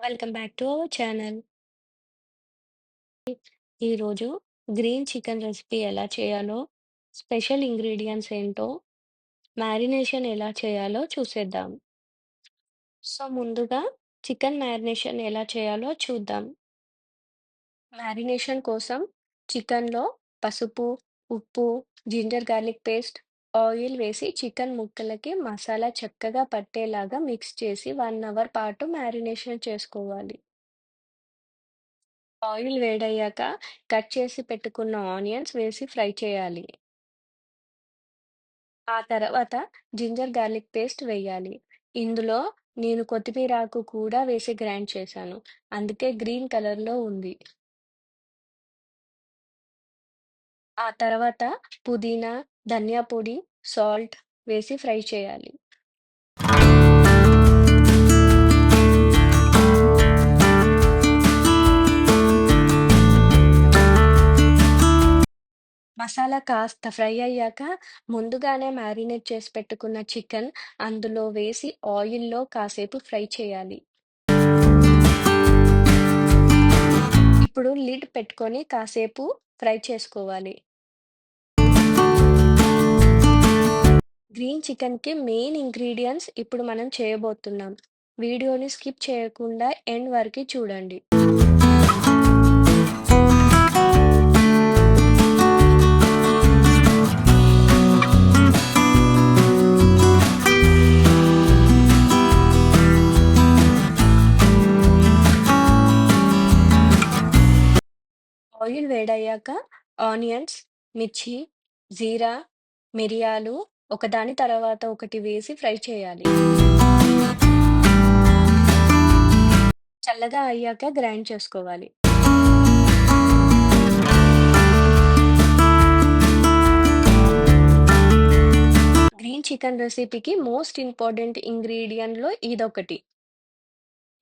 Welcome back to our channel. ఈరోజు green chicken recipe ఎలా చేయాలో, స్పెషల్ ఇంగ్రీడియంట్స్ ఏంటో, మ్యారినేషన్ ఎలా చేయాలో చూసేద్దాం. సో, ముందుగా చికెన్ మ్యారినేషన్ ఎలా చేయాలో చూద్దాం. మ్యారినేషన్ కోసం చికెన్‌లో పసుపు, ఉప్పు, జింజర్ గార్లిక్ పేస్ట్, ఆయిల్ వేసి చికెన్ ముక్కలకి మసాలా చక్కగా పట్టేలాగా మిక్స్ చేసి 1 అవర్ పాటు మ్యారినేషన్ చేసుకోవాలి. ఆయిల్ వేడయ్యాక కట్ చేసి పెట్టుకున్న ఆనియన్స్ వేసి ఫ్రై చేయాలి. ఆ తర్వాత జింజర్ గార్లిక్ పేస్ట్ వేయాలి. ఇందులో నేను కొత్తిమీర ఆకు కూడా వేసి గ్రైండ్ చేశాను. అందుకే గ్రీన్ కలర్‌లో ఉంది. ఆ తర్వాత పుదీనా, ధనియా పొడి, సాల్ట్ వేసి ఫ్రై చేయాలి. మసాలా కాస్త ఫ్రై అయ్యాక ముందుగానే మ్యారినేట్ చేసి పెట్టుకున్న చికెన్ అందులో వేసి ఆయిల్‌లో కాసేపు ఫ్రై చేయాలి. ఇప్పుడు లిడ్ పెట్టుకొని కాసేపు ఫ్రై చేసుకోవాలి. గ్రీన్ చికెన్‌కి మెయిన్ ఇంగ్రీడియంట్స్ ఇప్పుడు మనం చేయబోతున్నాం. వీడియోని స్కిప్ చేయకుండా ఎండ్ వరకి చూడండి. ఆయిల్ వేడయ్యాక ఆనియన్స్, మిర్చి, జీరా, మిరియాలు ఒకదాని తర్వాత ఒకటి వేసి ఫ్రై చేయాలి. చల్లగా అయ్యాక గ్రైండ్ చేసుకోవాలి. గ్రీన్ చికెన్ రెసిపీకి మోస్ట్ ఇంపార్టెంట్ ఇంగ్రీడియంట్లో ఇదొకటి.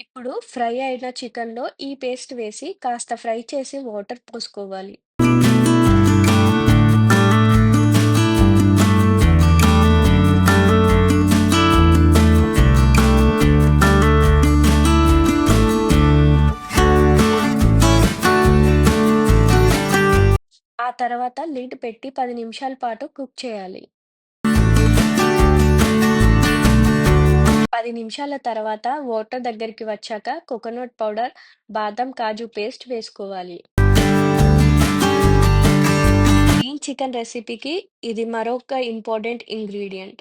ఇప్పుడు ఫ్రై అయిన చికెన్‌లో ఈ పేస్ట్ వేసి కాస్త ఫ్రై చేసి వాటర్ పోసుకోవాలి. తర్వాత లిడ్ పెట్టి పది నిమిషాల పాటు కుక్ చేయాలి. పది నిమిషాల తర్వాత వాటర్ దగ్గరికి వచ్చాక కోకోనట్ పౌడర్, బాదం, కాజు పేస్ట్ వేసుకోవాలి. గ్రీన్ చికెన్ రెసిపీకి ఇది మరొక ఇంపార్టెంట్ ఇంగ్రీడియంట్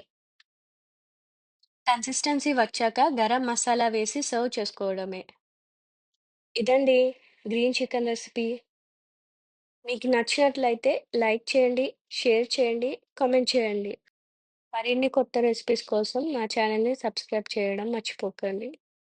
కన్సిస్టెన్సీ వచ్చాక గరం మసాలా వేసి సర్వ్ చేసుకోవడమే. ఇదండి గ్రీన్ చికెన్ రెసిపీ. మీకు నచ్చినట్లయితే లైక్ చేయండి, షేర్ చేయండి, కామెంట్ చేయండి. మరిన్ని కొత్త రెసిపీస్ కోసం మా ఛానల్‌ని సబ్స్క్రైబ్ చేయడం మర్చిపోకండి.